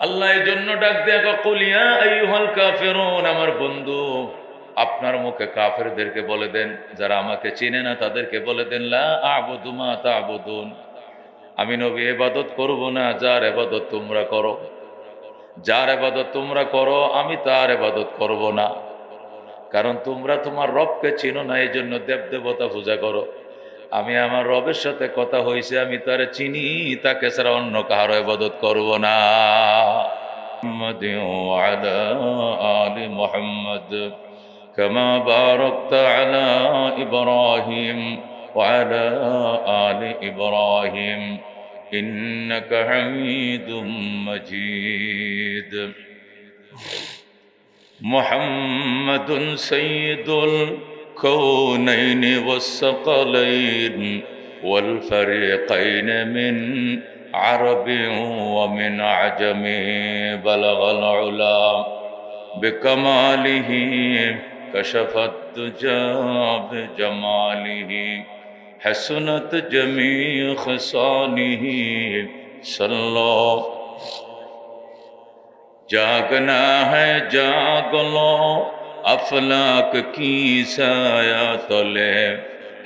আল্লাহ এই জন্য ডাক দেয়া কলিয়া আইয়ুহাল কাফিরুন আমার বন্ধু, আপনার মুখে কাফেরদেরকে বলে দেন, যারা আমাকে চিনে না তাদেরকে বলে দেন, লা আবুদু মা তাবুদুন আমি নবী, এবাদত করব না, যার এবাদত তোমরা করো। যার এবাদত তোমরা করো, আমি তার এবাদত করব না। কারণ তোমরা তোমার রবকে চিনো না এই জন্য দেব দেবতা পূজা করো। আমি আমার রবের সাথে কথা হয়েছে আমি তার চিনি তাকে ছাড়া অন্য কাহার এবাদত করব না محمد وعلى آل محمد كما باركت على إبراهيم وعلى آل إبراهيم إنك حميد مجيد محمد سيد الكونين والثقلين والفريقين من عرب ومن عجم بلغ العلا بكماله كشف الدجى بجماله حسنت جميع خصاله صلى جاگنا ہے جاگ لو افلاک کی سایہ تلے،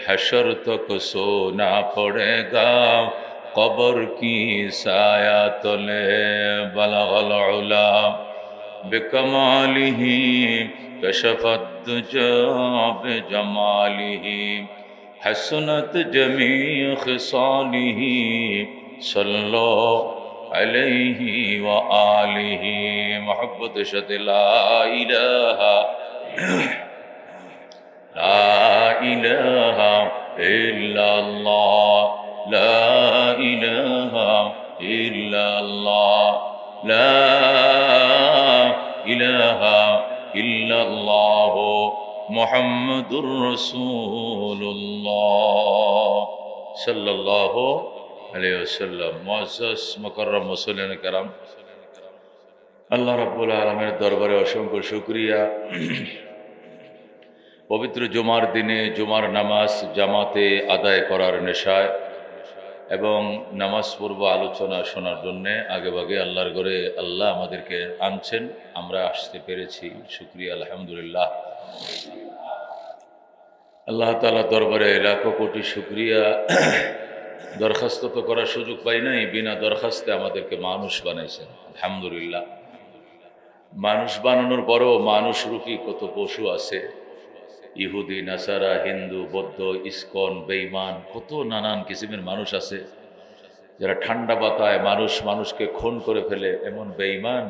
حشر تک سونا پڑے گا، قبر کی سایہ تلے، بلغ العلا بکمالہ کشفت جاب ہی، حسنت جمیع خصالہ صلو علیہ وآلہ محبت شد لا الہ لا إله إلا الله لا إله إلا الله لا إله إلا الله محمد رسول الله صلى الله عليه وسلم معزز مكرم মুসলিম کرام আল্লাহ রাব্বুল আলমের দরবারে অসংখ্য শুক্রিয়া পবিত্র জুমার দিনে জুমার নামাজ জামাতে আদায় করার নেশায় এবং নামাজ পূর্ব আলোচনা শোনার জন্যে আগে ভাগে আল্লাহর ঘরে আল্লাহ আমাদেরকে আনছেন, আমরা আসতে পেরেছি, শুক্রিয়া, আলহামদুলিল্লাহ। আল্লাহ তালা দরবারে লাখো কোটি শুক্রিয়া। দরখাস্ত তো করার সুযোগ পাই নাই, বিনা দরখাস্তে আমাদেরকে মানুষ বানাইছেন, আলহামদুলিল্লাহ। মানুষ বানানোর পরও মানুষ রূপী কত পশু আছে। ইহুদি, নাসারা, হিন্দু, বৌদ্ধ, ইস্কন বেইমান কত নানান কিসিমের মানুষ আছে যারা ঠান্ডা বাতায় মানুষ, মানুষকে খুন করে ফেলে। এমন বেইমান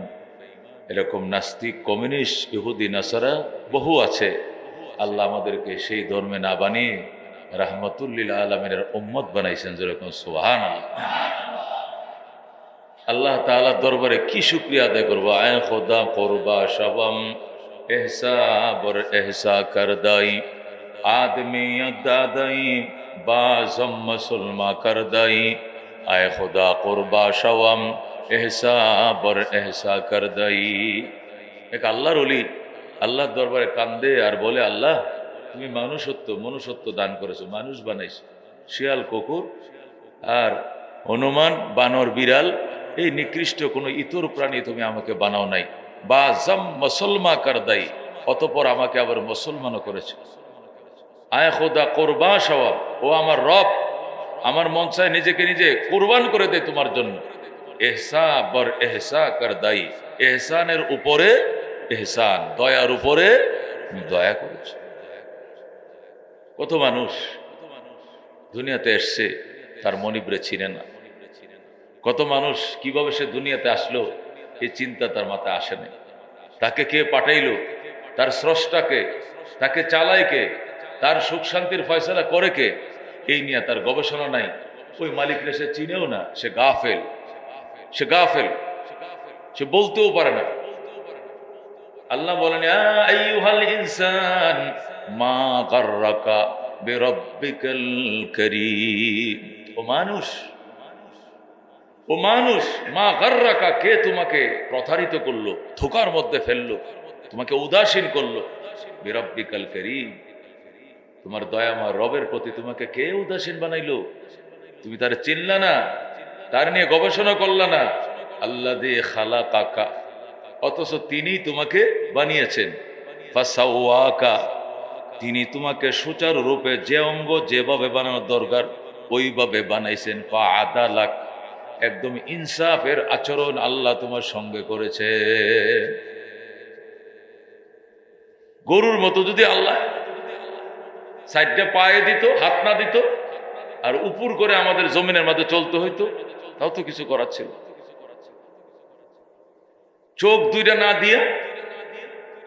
এরকম নাস্তিক, কমিউনিস্ট, ইহুদি, নাসারা বহু আছে। আল্লাহ আমাদেরকে সেই ধর্মে না বানিয়ে রাহমতুল্লিল আলমিনের উম্মত বানাইছেন যেরকম সোহান আল্লাহ তাআলার দরবারে কি শুক্রিয়া আদায় করব? আয় খোদা, করবা, সবম। এহসা বর এহসা করদাই আদমি দাদাই বাজম মুসলমা করদাই আয় খোদা করবা সবম এহসা বর এহসা করদাই এক আল্লাহর অলি আল্লাহর দরবারে কান্দে আর বলে আল্লাহ তুমি মানুষত্ব মনুষ্যত্ব দান করেছ মানুষ বানাইছো শিয়াল, কুকুর আর হনুমান, বানর, বিড়াল, এই নিকৃষ্ট কোনো ইতর প্রাণী তুমি আমাকে বানাও নাই। বা জাম মুসলমা কারদাই, অতপর আমাকে আবার মুসলমানও করেছে। আয় খোদা কোরবা সবাব ও আমার রব, আমার মন চায় নিজেকে নিজে কোরবান করে দেয় তোমার জন্য। এহসা বর এহসা কারদাই। এহসানের উপরে এহসান, দয়ার উপরে দয়া করেছ। কত মানুষ দুনিয়াতে এসছে, তার মনিবরে চিনে না। কত মানুষ কীভাবে সে দুনিয়াতে আসলো এই চিন্তা তার মাথায় আসে না তাকে কে পাঠাইলো? তার স্রষ্টাকে? তাকে চালায় কে? তার সুখ শান্তির ফয়সলা করে কে? এই নিয়ে তার গবেষণা নাই। ওই মালিকরা সে চিনেও না, সে গাফেল। সে গাফেল। সে বলতেও পারে না। আল্লাহ বলেন "আ আইয়ুহাল ইনসান, মা গাররাকা বিরাব্বিকাল কারীম। ও মানুষ ও মানুষ, মা গাররাকা কে তোমাকে প্রতারিত করল, ধোকার মধ্যে ফেলল, তোমাকে উদাসীন করল? বিরাব্বিকাল কারীম, তোমার দয়াময় রবের প্রতি তোমাকে কে উদাসীন বানাইলো? তুমি তার চিনলা না তার নিয়ে গবেষণা করলা না? আল্লাহ দিয়ে খালা কাকা অথচ তিনি তোমাকে বানিয়েছেন। তিনি তোমাকে সুচারুরূপে যে অঙ্গ যেভাবে বানানোর দরকার, ওইভাবে বানাইছেন। পা আদা লাখ একদম ইনসাফের আচরণ আল্লাহ তোমার সঙ্গে করেছে। গরুর মতো যদি আল্লাহ সাইডটা পায়ে দিত, হাত না দিত, আর উপর করে আমাদের জমিনের মধ্যে চলতে হইতো, তাও তো কিছু করার ছিল। চোখ দুইটা না দিয়ে,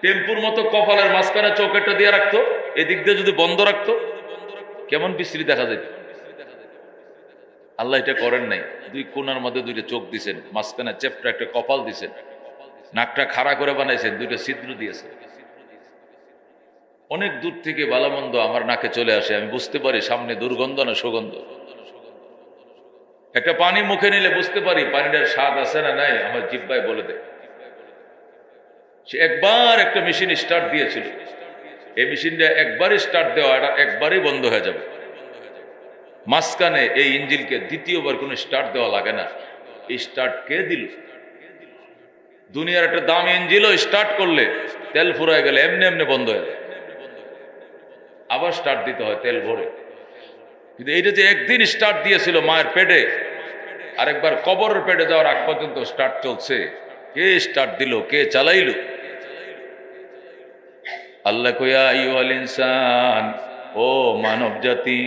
টেম্পুর মতো কপালের মাঝখানে চোখ একটা দিয়ে রাখতো, এদিক দিয়ে যদি বন্ধ রাখতো, কেমন বিশ্রী দেখা যেত আল্লাহ এটা করেন নাই। দুই কোনার মধ্যে দুইটা চোখ দিছেন, মাঝখানে চেপটা একটা কপাল দিছেন, নাকটা খাড়া করে বানাইছেন, দুইটা ছিদ্র দিয়েছেন। অনেক দূর থেকে বালামন্দ আমার নাকে চলে আসে, আমি বুঝতে পারি সামনে দুর্গন্ধ না সুগন্ধ। একটা পানি মুখে নিলে বুঝতে পারি পানিটার স্বাদ আছে না নাই, আমার জিব্বাই বলে দেয়। সে একবার একটা মেশিন স্টার্ট দিয়েছিল। এই মেশিনটা একবারই স্টার্ট দেওয়া, এটা একবারই বন্ধ হয়ে যাবে। মাঝখানে এই ইঞ্জিলকে দ্বিতীয়বার কোনো স্টার্ট দেওয়া লাগে না। স্টার্ট কে দিল? দুনিয়ার একটা দাম ইঞ্জিনও স্টার্ট করলে তেল ফুরায় গেলে এমনি এমনি বন্ধ হয়ে আবার স্টার্ট দিতে হয় তেল ভরে। কিন্তু এইটা যে একদিন স্টার্ট দিয়েছিল মায়ের পেটে, আরেকবার কবরের পেটে যাওয়ার আগ পর্যন্ত স্টার্ট চলছে। কে স্টার্ট দিল? কে চালাইলো? আল্লাহ কয়া ইউল ইনসান, ও মানব জাতি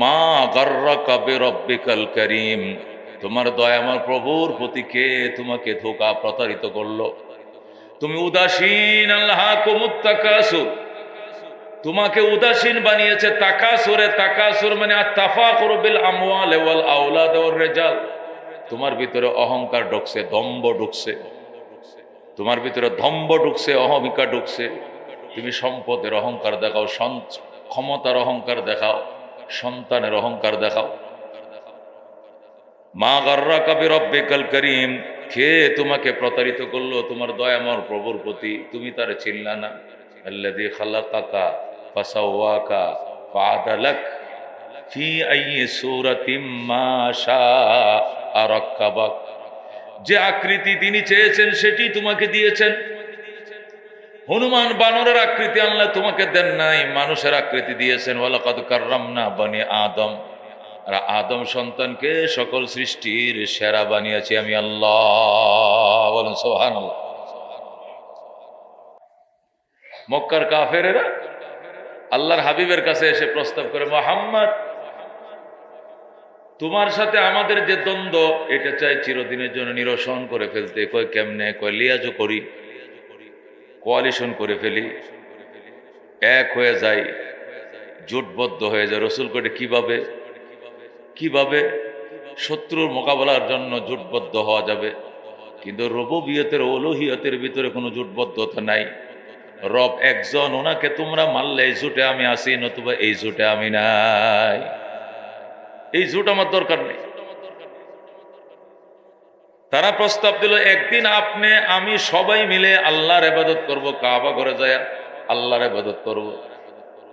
মা গর্রা কবে রব্বিকাল করিম। তোমার দয়া আমার প্রভুর প্রতি কে তোমাকে ধোকা প্রতারিত করল? তুমি উদাসীন আল্লাহ কুমুত্তাকাসুর তোমাকে উদাসীন বানিয়েছে তাকাসুরে, তাকাসুর মানে তাফা করবিল আমওয়াল ওয়াল আওলাদ ওয়ার রেজাল। তোমার ভিতরে অহংকার ঢুকছে দম্ব ঢুকছে। তোমার ভিতরে ধম্ব ঢুকছে, অহমিকা ঢুকছে। তুমি সম্পদের অহংকার দেখাও ক্ষমতার অহংকার দেখাও। সন্তানের অহংকার দেখাও। মা গার্রা কাবি রব্বে কাল করিম, কে তোমাকে প্রতারিত করল? তোমার দয়ামর প্রভুর প্রতি, তুমি তার চিনলা না আল্লাদি খালাকাকা ফাসাওয়াকা ফাআদালাক ফি আইয়ি সূরাতিম মা শাআ রাক্কাবাক। যে আকৃতি তিনি চেয়েছেন, সেটি তোমাকে দিয়েছেন। হনুমান বানরের আকৃতি আল্লাহ তোমাকে দেন নাই, মানুষের আকৃতি দিয়েছেন। ওয়ালাকাদ বনি আদম। আর আদম সন্তানকে সকল সৃষ্টির সেরা বানিয়েছি আমি আল্লাহ। সোহান মক্কার কাফেরেরা আল্লাহর হাবিবের কাছে এসে প্রস্তাব করে, মোহাম্মদ, তোমার সাথে আমাদের যে দ্বন্দ্ব, এটা চাই চিরদিনের জন্য নিরসন করে ফেলতে। কয়, কেমনে? কয় লিয়াজও করি। কোয়ালিশন করে ফেলি। এক হয়ে যায়, জোটবদ্ধ হয়ে যায়। রসুল করে কীভাবে? কীভাবে? শত্রুর মোকাবেলার জন্য জোটবদ্ধ হওয়া যাবে? কিন্তু রববিয়তের, ওলহিয়তের ভিতরে কোনো জোটবদ্ধতা নাই। রব একজন, ওনাকে তোমরা মারলে এই জোটে আমি আসি, নতুবা এই জোটে আমি নাই। এই জোট আমার দরকার নেই। তারা প্রস্তাব দিল, একদিন আপনি, আমি সবাই মিলে আল্লাহর এবাদত করব, কাবা ঘরে যায় আল্লাহর এবাদত করব।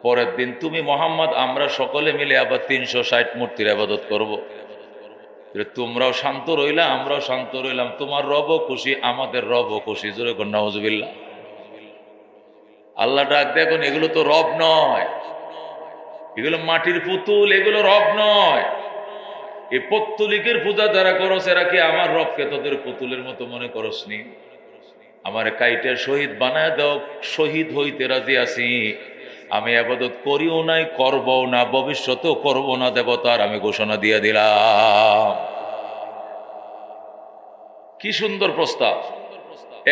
পরের দিন তুমি মোহাম্মদ, আমরা সকলে মিলে আবার তিনশো ষাট মূর্তির আবাদত করব। তোমরাও শান্ত রইলা, আমরাও শান্ত রইলাম। তোমার রবও খুশি, আমাদের রবও খুশি। জোরে কন্যা হজবিল্লা আল্লাহ ডাক দেখুন এগুলো তো রব নয়। এগুলো মাটির পুতুল, এগুলো রব নয়। এই পত্তলিকের পূজা যারা করস, এরা কি আমার রবকে তোদের পুতুলের মতো মনে করস নি আমার কাইটের শহীদ বানায় দাও, শহীদ হইতে রাজি আছি। আমি আবাদত করিও নাই, করবও না, ভবিষ্যতেও করব না, দেবতার আমি ঘোষণা দিয়ে দিলাম। কি সুন্দর প্রস্তাব।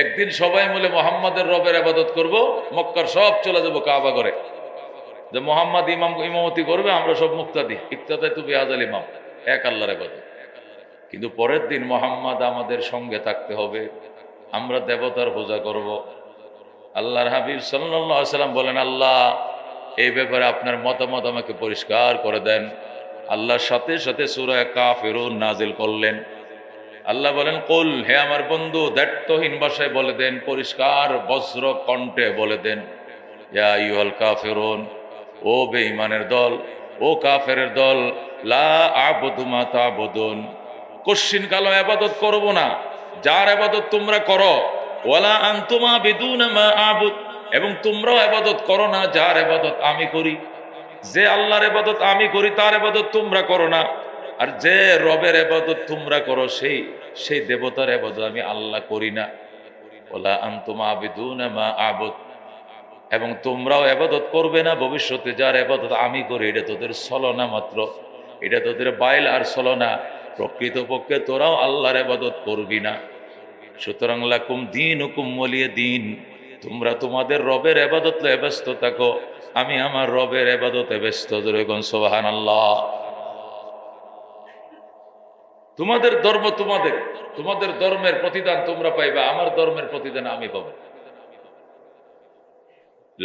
একদিন সবাই মিলে মোহাম্মদের রবের আবাদত করব, মক্কার সব চলে যাব কাবা করে যে মোহাম্মদ ইমাম, ইমামতি করবে, আমরা সব মুক্তাদি। ইকতাদাই তুমি আজাল ইমাম। এক আল্লাহর আবাদত কিন্তু পরের দিন মোহাম্মদ আমাদের সঙ্গে থাকতে হবে। আমরা দেবতার পূজা করব। আল্লাহর হাবিব সাল্লাম বলেন, আল্লাহ, এই ব্যাপারে আপনার মতামত আমাকে পরিষ্কার করে দেন। আল্লাহর সাথে সাথে সুরায় কাফেরুন নাজিল করলেন। আল্লাহ বলেন, কল, হে আমার বন্ধু, দায়িত্বহীন ভাষায় বলে দেন, পরিষ্কার বজ্র কণ্ঠে বলে দেন। ইয়া ইউল কাফেরুন, ও বেঈমানের দল ও কাফেরের দল, লা আবুদু মা তাবুদুন। কশ্চিন কালো আবাদত করব না, যার আবাদত তোমরা করো, ওয়ালা আনতুমা বিদুন মা আবুদ। এবং তোমরাও আবাদত করো না, যার আবাদত আমি করি। যে আল্লাহর আবাদত আমি করি, তার আবাদত তোমরা করো না। আর যে রবের আবাদত তোমরা করো, সেই সেই দেবতার আবাদত আমি আল্লাহ করি না। ওলা আনতুমা বিদুন মা আবুদ। এবং তোমরাও আবাদত করবে না ভবিষ্যতে, যার আবাদত আমি করি, এটা তোদের ছলনা মাত্র। এটা তোদের বাইল আর ছলনা। প্রকৃতপক্ষে তোরাও আল্লাহর আবাদত করবি না। সুতরাং লাকুম দিন হুকুম মলিয়ে দিন। তোমরা তোমাদের রবের আবাদত ব্যস্ত থাকো। আমি আমার রবের আবাদতে ব্যস্ত সোবাহান আল্লাহ তোমাদের ধর্ম তোমাদের। তোমাদের ধর্মের প্রতিদান তোমরা পাইবা, আমার ধর্মের প্রতিদান আমি পাবো।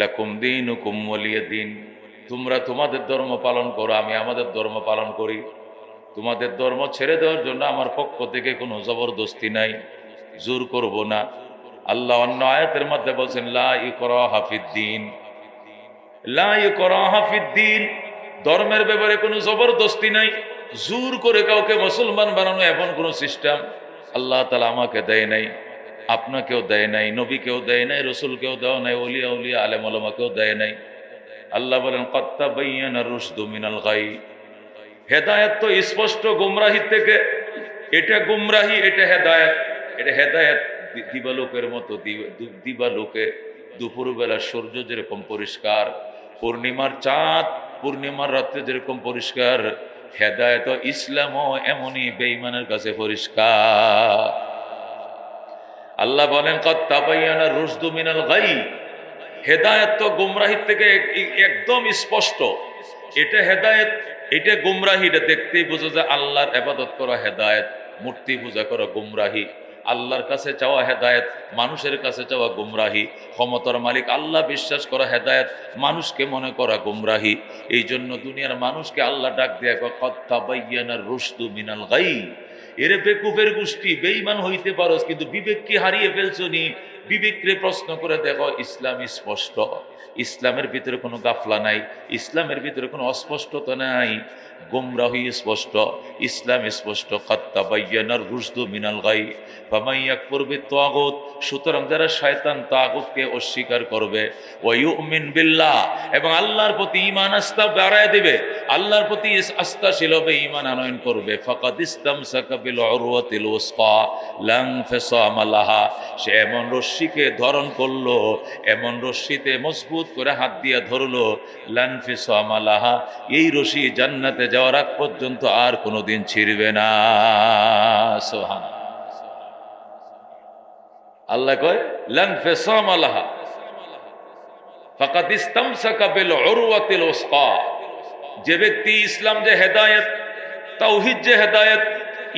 লাকুম দিন হুকুম মলিয়ে দিন। তোমরা তোমাদের ধর্ম পালন করো, আমি আমাদের ধর্ম পালন করি। তোমাদের ধর্ম ছেড়ে দেওয়ার জন্য আমার পক্ষ থেকে কোনো জবরদস্তি নাই, জোর করব না। আল্লাহ অন্য আয়াতের মধ্যে বলছেন, লা ইকরা হাফিদ্দিন লা ইকরা হাফিদ্দিন ধর্মের ব্যাপারে কোনো জবরদস্তি নাই, জোর করে কাউকে মুসলমান বানানো এমন কোনো সিস্টেম আল্লাহ তালা আমাকে দেয় নাই। আপনাকেও দেয় নাই, নবীকেও দেয় নাই, রসুলকেও দেওয়া নাই অলিয়া উলিয়া, আলেম আলমাকেও দেয় নাই। আল্লাহ বলেন কত্তা বাইয়ানা মিনাল গাই হেদায়েত তো স্পষ্ট গুমরাহি থেকে, এটা গুমরাহি, এটা হেদায়েত। এটা হেদায়েত দিবালোকের মতো দিবালোকে দুপুরবেলা সূর্য যেরকম পরিষ্কার, পূর্ণিমার চাঁদ, পূর্ণিমার রাত্রে যেরকম পরিষ্কার, হেদায়েত ইসলামও এমনই বেঈমানের কাছে পরিষ্কার। আল্লাহ বলেন কত্তাবাইয়ানা রুশদু মিনাল গাই হেদায়েত তো গুমরাহির থেকে এক- এক- একদম স্পষ্ট। এটা হেদায়েত, এটা গুমরাহি। এটা দেখতেই বোঝা যে আল্লাহর আবাদত করা হেদায়েত, মূর্তি পূজা করা গুমরাহি। আল্লাহর কাছে চাওয়া হেদায়েত, মানুষের কাছে চাওয়া গুমরাহি। ক্ষমতার মালিক আল্লাহ বিশ্বাস করা হেদায়েত, মানুষকে মনে করা গুমরাহি। এই জন্য দুনিয়ার মানুষকে আল্লাহ ডাক দেয়া কত্তাবাইয়ানা রুশদু মিনাল গাই এরে বেকুফের গোষ্ঠী বেইমান হইতে পারস কিন্তু বিবেককে হারিয়ে ফেলছো নি বিবেককে প্রশ্ন করে দেখো, ইসলাম স্পষ্ট। ইসলামের ভিতরে কোনো গাফলা নাই, ইসলামের ভিতরে কোনো অস্পষ্টতা নাই। গুমরাহি স্পষ্ট, ইসলাম স্পষ্ট কাত্তা বাইয়ানার রুশদু মিনাল গাই ফামাইয়াক পূর্বে তাগুত সুতরাং যারা শয়তান তাগুতকে অস্বীকার করবে ওয়ায়ুমিন বিল্লাহ, এবং আল্লাহর প্রতি ঈমান আস্থা বাড়ায় দিবে, আল্লাহর প্রতি আস্থাশীল হবে, ঈমান আনয়ন করবে। ফাকাদ ইসতামসাকা বিল উরওয়াতিল উসকা, লাং ফিসামা লাহা। সে এমন রশ্মিকে ধারণ করল, এমন রশ্মিতে মজবুত করে হাত দিয়ে ধরলো লাং ফিসামা লাহা এই রশি জান্নাতে যাওয়ার আগ পর্যন্ত আর কোনোদিন ছিড়বে না। সোহান আল্লাহ কয় লাং ফিসামা লাহা ফাকাদ ইসতামসাকা বিল উরওয়াতিল উসকা যে ব্যক্তি ইসলাম যে হেদায়েত, তাওহিদ যে হেদায়েত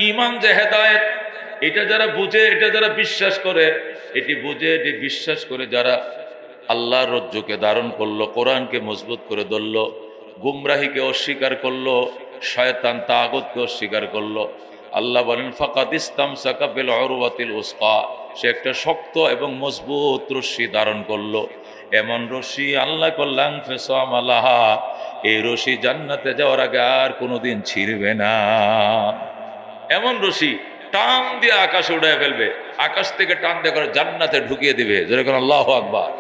ইমান যে হেদায়েত এটা যারা বুঝে, এটা যারা বিশ্বাস করে, এটি বুঝে, এটি বিশ্বাস করে যারা আল্লাহর রজ্জুকে ধারণ করল, কোরআনকে মজবুত করে ধরলো, গুমরাহিকে অস্বীকার করল, শয়তান তাগতকে অস্বীকার করল। আল্লাহ বলেন, ফাকাদ ইসলাম সাকাবিল অরওয়াতিল উস্কা। সে একটা শক্ত এবং মজবুত রশ্মি ধারণ করল। এমন রশ্মি আল্লাহ কল্যাণ ফেসাম আল্লাহা এই রশি জান্নাতে যাওয়ার আগে আর কোনোদিন ছিঁড়বে না। এমন রশি টান দিয়ে আকাশে উড়ায় ফেলবে। আকাশ থেকে টান দিয়ে করে জান্নাতে ঢুকিয়ে দিবে। যেরকম আল্লাহ আকবার।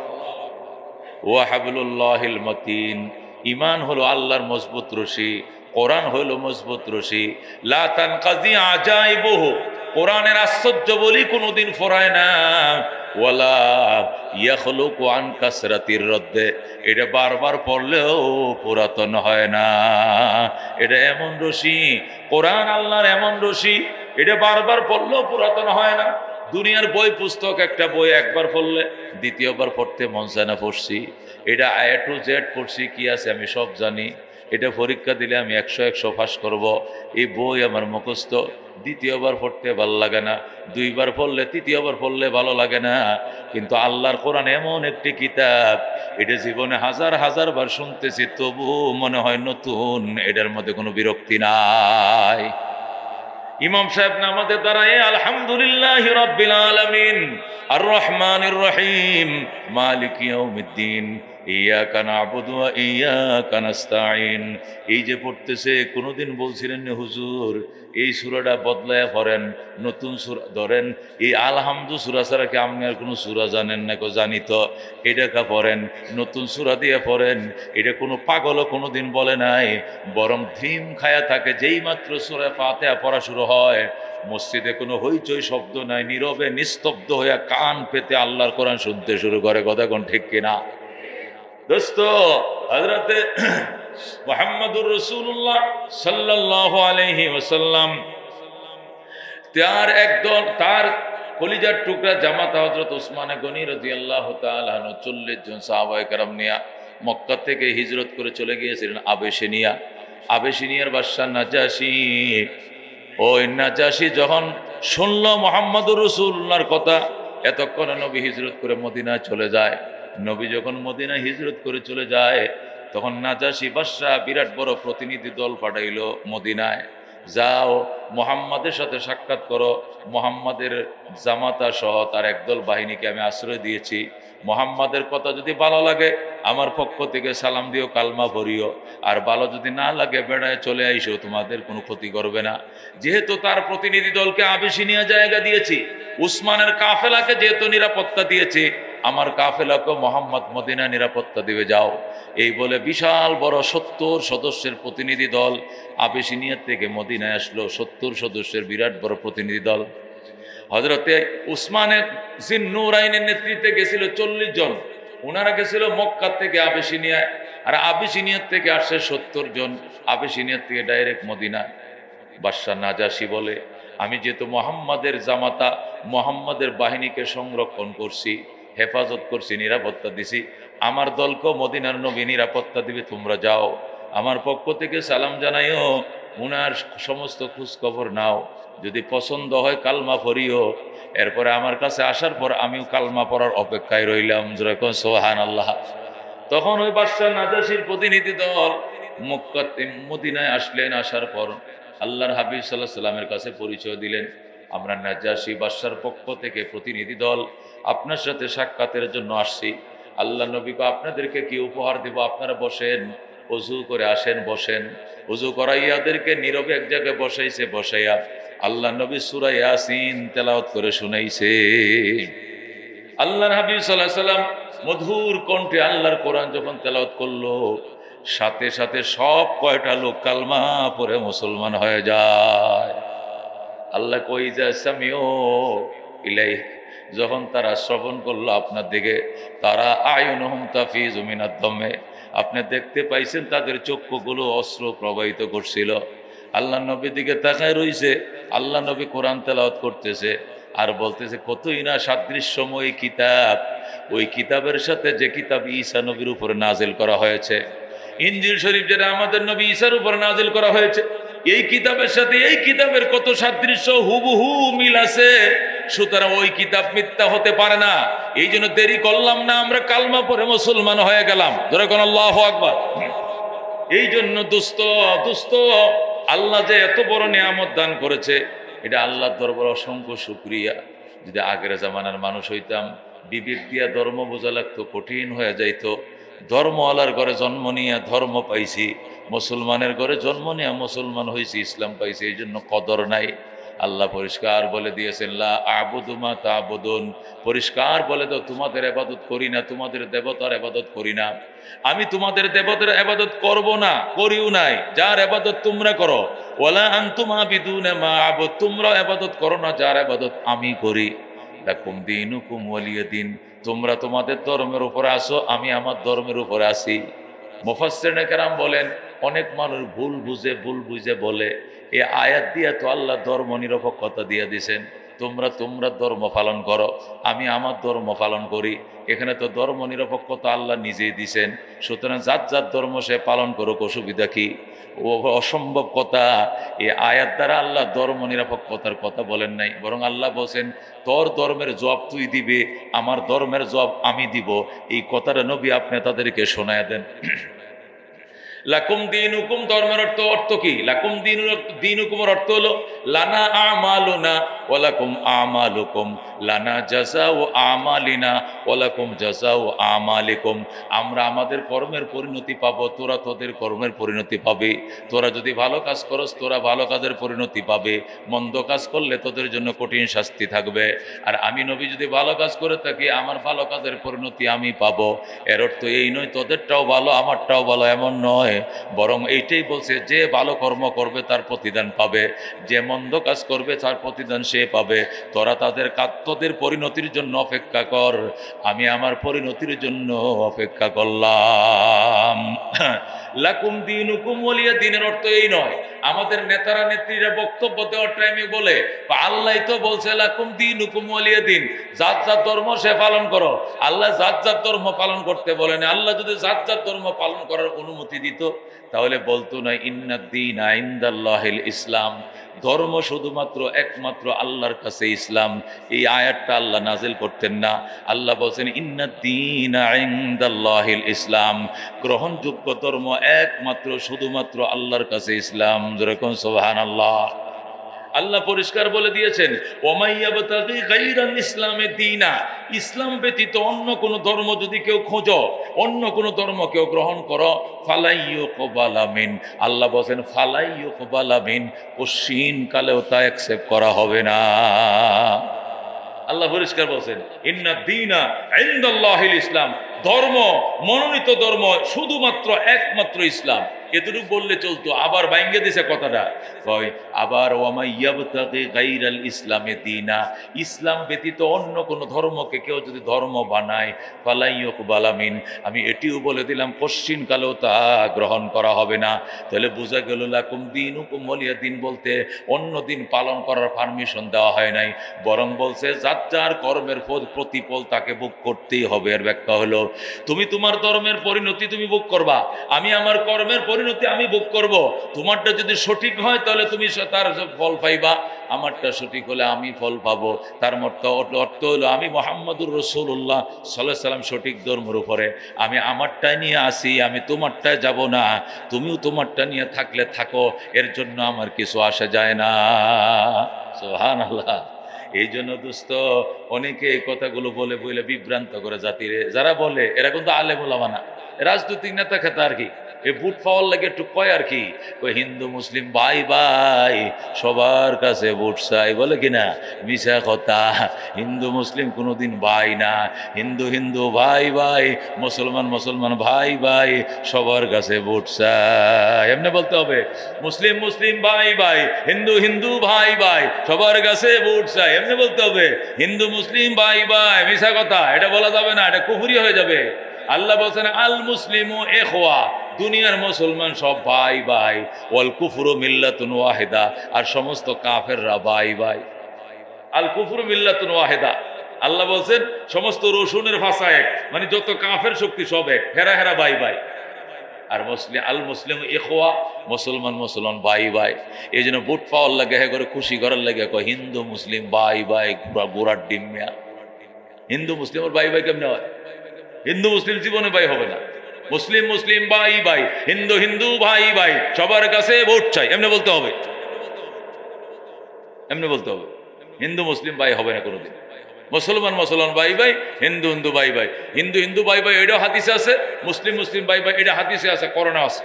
ওয়াহাবুল্লাহিল মতিন। ইমান হলো আল্লাহর মজবুত রশি, কোরআন হলো মজবুত রশি। লাতান কাজী আজাই বহু কোরআনের আশ্চর্য বলি কোনোদিন ফোরায় না। ওয়ালা ইয়াখলু কোয়ান কাসরাতির রদ্দে। এটা বারবার পড়লেও পুরাতন হয় না। এটা এমন রশি, কোরআন আল্লাহর এমন রশি এটা বারবার পড়লেও পুরাতন হয় না। দুনিয়ার বই পুস্তক, একটা বই একবার পড়লে, দ্বিতীয়বার পড়তে মন চায় না, পড়ছি। এটা এ টু জেড পড়ছি, কি আছে আমি সব জানি। এটা পরীক্ষা দিলে আমি একশো একশো পাস করব। এই বই আমার মুখস্থ। দ্বিতীয়বার পড়তে ভালো লাগে না। দুইবার পড়লে, তৃতীয়বার পড়লে ভালো লাগে না। কিন্তু আল্লাহর কোরআন এমন একটি কিতাব, এটা জীবনে হাজার হাজার বার শুনতেছি তবু মনে হয় নতুন। এটার মধ্যে কোনো বিরক্তি নাই। ইমাম সাহেব নামাজের দাঁড়ায়, আলহামদুলিল্লাহ রব্বিল আলামিন আর রহমানির রহিম, মালিক ইয়াউমিদ্দিন ইয়া কানা আবুদুয়া ইয়া কানাস্তাইন এই যে পড়তেছে, কোনোদিন বলছিলেন হুজুর এই সুরাটা বদলায় পড়েন, নতুন সুরা ধরেন, এই আলহামদু সুরা ছাড়া কি আপনি আর কোনো সুরা জানেন না? কো জানি তো। এটাকে পড়েন, নতুন সুরা দিয়ে পড়েন, এটা কোনো পাগলও কোনো দিন বলে নাই, বরং ধিম খায়া থাকে, যেই মাত্র সুরা ফাতেহা পড়া শুরু হয়, মসজিদে কোনো হইচই শব্দ নাই, নীরবে নিস্তব্ধ হইয়া কান পেতে আল্লাহর কোরআন শুনতে শুরু করে। কথা কোন ঠিক কিনা? দোস্ত হজরতে মোহাম্মদুর রসুল্লাহ সাল্লাহ আলহি ওসাল্লাম তার একদল, তার কলিজার টুকরা জামাতা হজরত গনি আল্লাহ তালু চল্লিশ জন সাহাবায় কারাম নিয়া মক্কা থেকে হিজরত করে চলে গিয়েছিলেন আবেশিনিয়া আবেশিনিয়ার বাদশাহ নাজাসি ওই নাজাসি যখন শুনল মোহাম্মদুর রসুল্লাহর কথা, এতক্ষণে নবী হিজরত করে মদিনায় চলে যায়। নবী যখন মদিনায় হিজরত করে চলে যায় তখন নাজাসি বাদশাহ বিরাট বড় প্রতিনিধি দল পাঠাইল মদিনায়। যাও, মোহাম্মদের সাথে সাক্ষাৎ করো। মোহাম্মদের জামাতা সহ তার একদল বাহিনীকে আমি আশ্রয় দিয়েছি। মোহাম্মদের কথা যদি ভালো লাগে, আমার পক্ষ থেকে সালাম দিও, কালমা ভরিও। আর ভালো যদি না লাগে, বেড়ায় চলে আইসো, তোমাদের কোনো ক্ষতি করবে না। যেহেতু তার প্রতিনিধি দলকে আবেশিনিয়া জায়গা দিয়েছি, উসমানের কাফেলাকে যেহেতু নিরাপত্তা দিয়েছি আমার কাফেলাকে মোহাম্মদ মদিনা নিরাপত্তা দিবে, যাও। এই বলে বিশাল বড় সত্তর সদস্যের প্রতিনিধি দল আবেশিনিয়ার থেকে মদিনায় আসলো, সত্তর সদস্যের বিরাট বড় প্রতিনিধি দল। হজরতে উসমানের জিন্নুর আইনের নেতৃত্বে গেছিল চল্লিশ জন। ওনারা গেছিল মক্কা থেকে আবেশিনিয়ায় আর আবেশিনিয়ার থেকে আসছে সত্তর জন। আবেশিনিয়ার থেকে ডাইরেক্ট মদিনা বাদশাহ নাজাসি বলে, আমি যেহেতু মোহাম্মদের জামাতা, মোহাম্মদের বাহিনীকে সংরক্ষণ করছি হেফাজত করছি, নিরাপত্তা দিছি। আমার দলকেও মদিনার নবী নিরাপত্তা দিবে, তোমরা যাও। আমার পক্ষ থেকে সালাম জানাইও, উনার সমস্ত খোঁজ খবর নাও। যদি পছন্দ হয়, কালমা পড়িও। এরপরে আমার কাছে আসার পর আমিও কালমা পড়ার অপেক্ষায় রইলাম। যেরকম সোহান আল্লাহ তখন ওই বাদশাহ নাজাসির প্রতিনিধি দল মদিনায় আসলেন, আসার পর আল্লাহর হাবিব সাল্লাহ সাল্লামের কাছে পরিচয় দিলেন। আমরা নাজাসি বাদশার পক্ষ থেকে প্রতিনিধি দল আপনার সাথে সাক্ষাতের জন্য আসছি। আল্লাহ নবীকে আপনাদেরকে কি উপহার দেব? আপনারা বসেন অজু করে আসেন, বসেন। অজু করাইয়াদেরকে নীরবে এক জায়গায় বসাইছে, বসাইয়া আল্লাহ নবী সুরা ইয়াসিন তেলাওয়াত করে শুনাইছে। আল্লাহর হাবিব সাল্লাহ সাল্লাম মধুর কণ্ঠে আল্লাহর কোরআন যখন তেলাওয়াত করল, সাথে সাথে সব কয়টা লোক কালমা পরে মুসলমান হয়ে যায়। আল্লাহ কই যা সামিও ইলাই যখন তারা শ্রবণ করল আপনার দিকে, তারা আয়নহম তাফি জমিনার দমে আপনি দেখতে পাইছেন তাদের চক্ষুগুলো অস্ত্র প্রবাহিত করছিল। আল্লাহ নবীর দিকে তাকায় রইছে, আল্লাহ নবী কোরআন তেলাওয়াত করতেছে আর বলতেছে, কতই না সাদৃশ্যময় কিতাব। ওই কিতাবের সাথে যে কিতাব ঈসা নবীর উপরে নাজিল করা হয়েছে। ইঞ্জিল শরীফ যেটা আমাদের নবী ঈশার উপরে নাজিল করা হয়েছে, এই কিতাবের সাথে এই কিতাবের কত সাদৃশ্য হুবহু মিল আছে। সুতরাং ওই কিতাব মিথ্যা হতে পারে না। এই জন্য দেরি করলাম না, আমরা কালমা পরে মুসলমান হয়ে গেলাম। ধরে কোন আল্লাহ আকবার। এই জন্য দুস্থ দুস্থ, আল্লাহ যে এত বড় নিয়ামত দান করেছে, এটা আল্লাহর দরবার অসংখ্য শুক্রিয়া। যদি আগের জামানার মানুষ হইতাম, বিবেক দিয়া ধর্ম বোঝা লাগতো, কঠিন হয়ে যাইতো। ধর্মওয়ালার ঘরে জন্ম নিয়ে ধর্ম পাইছি, মুসলমানের ঘরে জন্ম নিয়ে মুসলমান হয়েছি ইসলাম পাইছি, এই জন্য কদর নাই। আল্লাহ পরিষ্কার বলে দিয়েছেন আবুদুমা তাবুদুন। পরিষ্কার বলে তো তোমাদের আবাদত করি না, তোমাদের দেবতার আবাদত করি না। আমি তোমাদের দেবতার আবাদত করব না, করিও নাই। যার আবাদত তোমরা করো ওলা আনতুমা বিদুনে মা আবদ। তোমরা আবাদত করো না, যার আবাদত আমি করি। লাকুম দিনুকুম ওয়ালিয়া দিন। তোমরা তোমাদের ধর্মের উপরে আসো, আমি আমার ধর্মের উপরে আসি। মুফাসসিরিন কেরাম বলেন অনেক মানুষ ভুল বুঝে ভুল বুঝে বলে, এ আয়াত দিয়া তো আল্লাহ ধর্ম নিরপেক্ষতা দিয়ে দিছেন তোমরা তোমরা ধর্ম পালন করো, আমি আমার ধর্ম পালন করি। এখানে তো ধর্ম নিরপেক্ষতা আল্লাহ নিজেই দিছেন সুতরাং যার যার ধর্ম সে পালন করুক, অসুবিধা কি? ও অসম্ভব কথা। এ আয়াত দ্বারা আল্লাহ ধর্ম নিরপেক্ষতার কথা বলেন নাই। বরং আল্লাহ বলছেন, তোর ধর্মের জবাব তুই দিবে, আমার ধর্মের জবাব আমি দিব। এই কথাটা নবী আপনি তাদেরকে শোনায় দেন। লাকুম দিন হুকুম ধর্মের অর্থ অর্থ কি? লাকুম দিন দিন হুকুমের অর্থ হলো, লানা আমালুনা ওয়ালাকুম আমালুকুম। লানা জাজা ও আমালিনা ওয়ালাকুম জাজা ও আমালিকুম। আমরা আমাদের কর্মের পরিণতি পাব, তোরা তোদের কর্মের পরিণতি পাবে। তোরা যদি ভালো কাজ করস, তোরা ভালো কাজের পরিণতি পাবে। মন্দ কাজ করলে তোদের জন্য কঠিন শাস্তি থাকবে। আর আমি নবী যদি ভালো কাজ করে থাকি, আমার ভালো কাজের পরিণতি আমি পাবো। এর অর্থ এই নয়, তোদেরটাও ভালো, আমারটাও ভালো, এমন নয়। বরং এইটাই বলছে, যে ভালো কর্ম করবে তার প্রতিদান পাবে, যে মন্দ কাজ করবে তার প্রতিদান সে পাবে। তোরা তাদের কাত্তদের পরিণতির জন্য অপেক্ষা কর, আমি আমার পরিণতির জন্য অপেক্ষা করলাম। লাকুম দিন হুকুম বলিয়া দিনের অর্থ এই নয়। আমাদের নেতারা, নেত্রীরা বক্তব্য দেওয়ার টাইমে বলে আল্লাহ তো বলছে দিন দিন। জাত জাত ধর্ম সে পালন করো। আল্লাহ জাত জাত ধর্ম পালন করতে বলেন। আল্লাহ যদি জাত জাত ধর্ম পালন করার অনুমতি দিত, তাহলে বলতো না ইন্নাদ্দিন আইন্দাল্লাহিল ইসলাম। ধর্ম শুধুমাত্র একমাত্র আল্লাহর কাছে ইসলাম। এই আয়াতটা আল্লাহ নাজিল করতেন না। আল্লাহ বলছেন ইন্নাদ্দিন আইন্দাল্লাহিল ইসলাম। গ্রহণযোগ্য ধর্ম একমাত্র শুধুমাত্র আল্লাহর কাছে ইসলাম। আল্লাহ আল্লাহ পরিষ্কার বলে দিয়েছেন ইসলামে দিনা। ইসলাম ব্যতীত অন্য ধর্ম যদি কেউ খোঁজো, অন্য কোনো ধর্ম কেউ গ্রহণ করো কবালামিন আল্লাহ বলেন ফালাইয়ু কবালামিন কালেও তা অ্যাকসেপ্ট করা হবে না। আল্লাহ পরিষ্কার বলছেন, ইন্না দিনা ইনদাল্লাহিল ইসলাম। ধর্ম, মনোনীত ধর্ম শুধুমাত্র একমাত্র ইসলাম। এতটুকু বললে চলতো, আবার বাইঙ্গে দিছে কথাটা। কয়, আবার ওয়ামাইয়াবতাকে গাইরাল ইসলামে দিনা। ইসলাম ব্যতীত অন্য কোন ধর্মকে কেউ যদি ধর্ম বানায় ফালাইয়ক বালামিন আমি এটিও বলে দিলাম, পশ্চিম কালেও তা গ্রহণ করা হবে না। তাহলে বোঝা গেল লাকুম দিন হুকুম বলিয়া দিন বলতে অন্য দিন পালন করার পারমিশন দেওয়া হয় নাই। বরং বলছে, যার যার কর্মের ফল- প্রতিফল তাকে বুক করতেই হবে। এর ব্যাখ্যা হলো তুমি তোমার ধর্মের পরিণতি তুমি বুক করবা। আমি আমার কর্মের পরিণতি আমি বুক করব। তোমারটা যদি সঠিক হয়, তাহলে তুমি তার ফল পাইবা। আমারটা সঠিক হলে আমি ফল পাবো। তার মর্ত অর্থ হলো আমি মোহাম্মদুর রসুল্লাহ সাল্লাহ সাল্লাম সঠিক ধর্মের উপরে। আমি আমারটাই নিয়ে আসি, আমি তোমারটায় যাব না। তুমিও তোমারটা নিয়ে থাকলে থাকো, এর জন্য আমার কিছু আসা যায় না। সোহান আল্লাহ এই জন্য দোস্ত অনেকে এই কথাগুলো বলে বলে বিভ্রান্ত করে জাতিরে। যারা বলে, এরা কিন্তু আলে বলা মানা রাজনৈতিক নেতা খেতা আর কি। এই বুট পাওয়ার লাগে একটু কয় আর কি। ওই হিন্দু, মুসলিম ভাই ভাই সবার কাছে বুট চাই। বলে কিনা মিশা কথা। হিন্দু, মুসলিম কোনোদিন ভাই না। হিন্দু হিন্দু ভাই ভাই মুসলমান মুসলমান ভাই ভাই সবার কাছে বুট চাই। এমনি বলতে হবে। মুসলিম মুসলিম ভাই ভাই হিন্দু হিন্দু ভাই ভাই সবার কাছে বুট চাই। এমনি বলতে হবে। হিন্দু, মুসলিম ভাই ভাই মিশা কথা। এটা বলা যাবে না, এটা কুহুরি হয়ে যাবে। আল্লাহ বলছেন আল মুসলিম ও এখোয়া দুনিয়ার মুসলমান সব ভাই ভাই, ওয়াল কুফুরু মিল্লাতুন ওয়াহেদা, আর সমস্ত কাফেররা ভাই ভাই। আল কুফুরু মিল্লাতুন ওয়াহেদা। আল্লাহ বলছেন, সমস্ত রসুনের ভাষা এক মানে যত কাফের শক্তি সব এক, হেরা হেরা ভাই ভাই। আর মুসলিম আল মুসলিম এখোয়া মুসলমান মুসলমান ভাই ভাই। এই জন্য বুট পাওয়ার লাগে হ্যাঁ করে খুশি করার লাগে, কয় হিন্দু মুসলিম ভাই ভাই গোড়ার ডিমিয়া হিন্দু মুসলিম মুসলিমের ভাই ভাই কেমনে হয়? হিন্দু মুসলিম জীবনে ভাই হবে না। মুসলিম মুসলিম ভাই ভাই হিন্দু হিন্দু, ভাই ভাই। সবার কাছে ভোট চাই। এমনি বলতে হবে। এমনি বলতে হবে। হিন্দু, মুসলিম, ভাই হবে না কোনোদিন। মুসলমান মুসলমান, ভাই ভাই। হিন্দু হিন্দু, ভাই ভাই। হিন্দু হিন্দু, ভাই ভাই, এটাও হাদিসে আছে। মুসলিম মুসলিম, ভাই ভাই, এটা হাদিসে আছে করোনা আছে।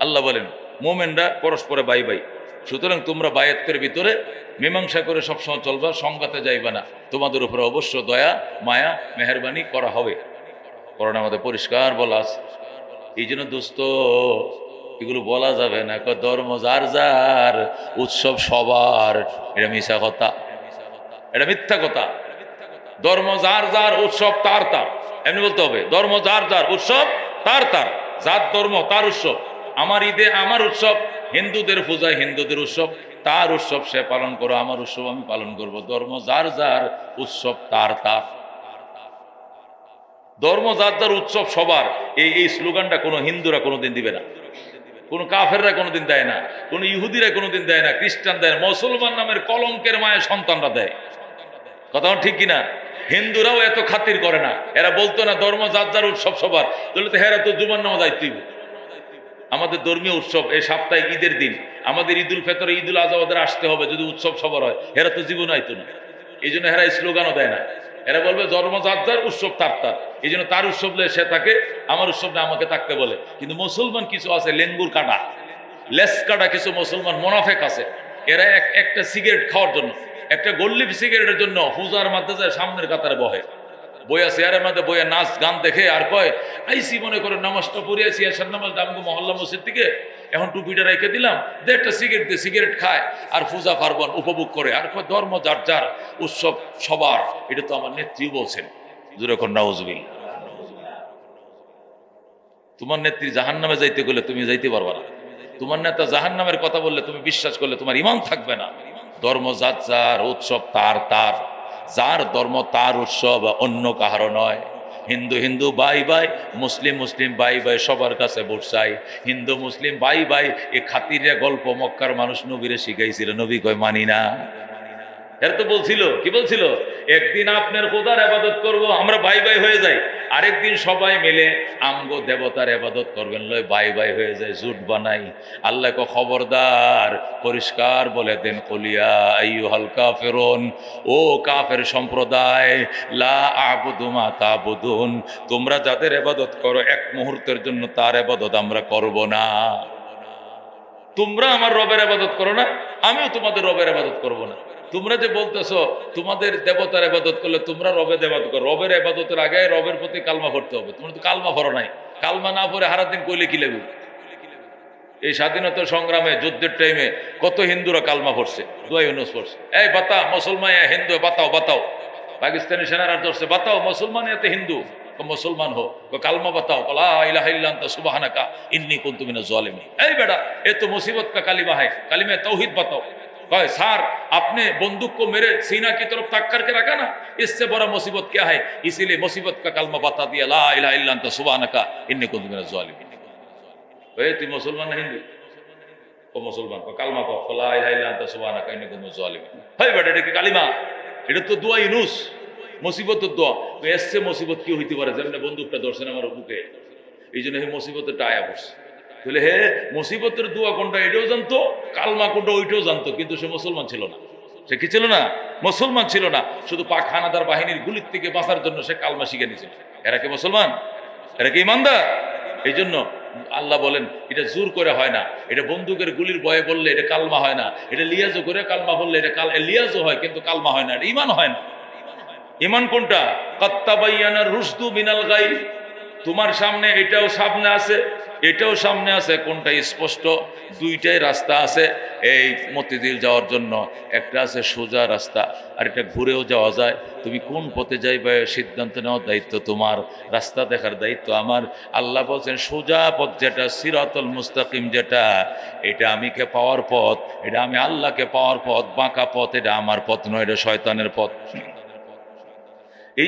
আল্লাহ বলেন মুমিনরা পরস্পরে বাই বাই। সুতরাং তোমরা বায়াতের ভিতরে মীমাংসা করে সবসময় চলবা, সংঘাতে যাইবা না। তোমাদের উপরে অবশ্য দয়া, মায়া, মেহরবানি করা হবে। করোনা আমাদের পরিষ্কার বলা এই জন্য দোস্ত, এগুলো বলা যাবে না। ধর্ম যার যার, উৎসব সবার। এটা মিশা কথা। এটা মিথ্যা কথা। ধর্ম যার যার, উৎসব তার তার। এমনি বলতে হবে। ধর্ম যার যার, উৎসব তার তার। যার ধর্ম তার উৎসব। আমার ঈদে আমার উৎসব, হিন্দুদের পূজায় হিন্দুদের উৎসব, তার উৎসব সে পালন করো, আমার উৎসব আমি পালন করব। ধর্ম যার যার উৎসব, তার তার। ধর্ম যার যার উৎসব সবার, এই এই স্লোগানটা কোনো হিন্দুরা কোনোদিন দিবে না। কোনো কাফেররা কোনোদিন দেয় না, কোনো ইহুদিরা কোনোদিন দেয় না, খ্রিস্টান দেয় না, মুসলমান নামের কলঙ্কের মায়ের সন্তানরা দেয়। কথা ঠিক কিনা? হিন্দুরাও এত খাতির করে না, এরা বলতো না ধর্ম যার যার উৎসব সবার, তাহলে তো হেরা তো জুমার নামাজ আইতেই আমাদের ধর্মীয় উৎসব, এই সাপ্তাহিক ঈদের দিন। আমাদের ঈদুল ফেতরে, ঈদুল আজহা আসতে হবে, যদি উৎসব সবার হয়। হেরা তো জীবন আইতো না। এই জন্য হেরা স্লোগানও দেয় না। এরা বলবে যার, উৎসব তার তার। এই জন্য তার উৎসব সে থাকে, আমার উৎসব না আমাকে থাকতে বলে। কিন্তু মুসলমান কিছু আছে লেঙ্গুর কাটা। লেস কাটা কিছু মুসলমান মোনাফেক আছে। এরা এক, একটা সিগারেট খাওয়ার জন্য, একটা গোল্লিপ সিগারেটের জন্য হুজার মধ্যে যায় সামনের কাতারে বহে। বইয়া চেয়ারের মধ্যে বইয়া নাচ গান দেখে আর কয় আইসি মনে করে নামাজটা পড়িয়েছি এসার নামাজ ডামগো মহল্লা মসজিদ থেকে এখন টুপিটা রেখে দিলাম, দে একটা সিগারেট দিয়ে সিগারেট খায়, আর পূজা পার্বণ উপভোগ করে। আর কয়, ধর্ম যার যার, উৎসব সবার, এটা তো আমার নেত্রী বলছেন। যেরকম নাউজবিল তোমার নেত্রী জাহান নামে যাইতে গেলে তুমি যাইতে পারবা না। তোমার নেতা জাহান নামের কথা বললে তুমি বিশ্বাস করলে তোমার ইমান থাকবে না। ধর্ম যার যার, উৎসব তার তার। যার ধর্ম তার উৎসব, অন্য কাহারও নয়। হিন্দু হিন্দু, বাই বাই, মুসলিম মুসলিম, বাই বাই, সবার কাছে ভোট চাই। হিন্দু, মুসলিম, বাই বাই, এ খাতিরে গল্প মক্কার মানুষ নবীরে শিখাইছিল, নবী কয়, মানি না। এরা তো বলছিল, কি বলছিল? একদিন আপনার খোদার আবাদত করব, আমরা বাই বাই হয়ে যাই। আরেকদিন সবাই মিলে আমগো দেবতার আবাদত করবেন লয় বাই বাই হয়ে যায় জুট বানাই। আল্লাহকে খবরদার, পরিষ্কার বলে দেন, কলিয়া আইয়ু হালকা ফেরন ও কাফের সম্প্রদায়, লা আবুদুমা তাবুদুন, তোমরা যাদের আবাদত করো, এক মুহূর্তের জন্য তার আবাদত আমরা করব না। তোমরা আমার রবের আবাদত করো না, আমিও তোমাদের রবের আবাদত করব না। তোমরা যে বলতেছো, তোমাদের দেবতার এবাদত করলে তোমরা রবের আবাদত করো। রবের এবাদতের আগে রবের প্রতি কালমা ভরতে হবে। তোমরা তো কালমা ভরো নাই। কালমা না পরে হারাদিন কইলে কি লেগে এই স্বাধীনতা সংগ্রামে, যুদ্ধের টাইমে কত হিন্দুরা কালমা ভরছে? দুয়াই উনস ভরছে। এই বাতা মুসলমান হিন্দু, বাতাও বাতাও। পাকিস্তানি সেনারা ধরছে, বাতাও মুসলমান এতে হিন্দু। মুসলমান হো কালমা বাতাও কলাহিল্লান্তা সুবাহানাকা, ইন্নি কুন্তুমিনা জলেমি এই বেটা, এ তো মুসিবত কা কালিমা হয়। কালিমা তৌহিদ বাতাও। कहे सर आपने बंदूक को मेरे सीना की तरफ तक करके रखा ना इससे बड़ा मुसीबत क्या है इसीलिए मुसीबत का कलमा बता दिया ला इलाहा इल्ला अंता सुबहानका इन्नी कुनतु मिनाज जालिमिन ওই তুই মুসলমান না হিন্দু ও মুসলমান ও কালমা কো লা ইলাহা ইল্লা আনতা সুবহানাকা ইন্নী কুনতু মিনাজ জালিমিন হাই বেটা এটা কি কালিমা এটা তো দোয়া ইউনুস মুসিবতের দোয়া তো এসছে মুসিবত কি হইতে পারে যেমন বন্দুকটা ধরছেন আমার বুকে এই জন্য এই মুসিবতেরটা আয়া পড়ছে তাহলে হে, মুসিবতের দোয়া কোনটা, এটাও জানতো, কালমা কোনটা, ওইটাও জানতো। কিন্তু সে মুসলমান ছিল না। সে কি ছিল না? মুসলমান ছিল না। শুধু পাক হানাদার বাহিনীর গুলির থেকে বাঁচার জন্য সে কালমা শিখে নিয়েছিল। এরা কি মুসলমান? এরা কি ইমানদার? এই জন্য আল্লাহ বলেন, এটা জোর করে হয় না। এটা বন্দুকের গুলির বয়ে বললে এটা কালমা হয় না। এটা লিয়াজও করে কালমা বললে এটা কাল, লিয়াজও হয়, কিন্তু কালমা হয় না। এটা ইমান হয় না। ইমান কোনটা? কত্তাবাইয়ানার রুশদু মিনাল গাই তোমার সামনে এটাও সামনে আছে, এটাও সামনে আছে, কোনটা স্পষ্ট? দুইটাই রাস্তা আছে এই মতিঝিল যাওয়ার জন্য। একটা আছে সোজা রাস্তা, আর এটা ঘুরেও যাওয়া যায়। তুমি কোন পথে যাইবে সিদ্ধান্ত নেওয়ার দায়িত্ব তোমার, রাস্তা দেখার দায়িত্ব আমার। আল্লাহ বলছেন, সোজা পথ যেটা, সিরাতল মুস্তাকিম যেটা, এটা আমিকে পাওয়ার পথ, এটা আমি আল্লাহকে পাওয়ার পথ, বাঁকা পথ, এটা আমার পথ নয়, এটা শয়তানের পথ।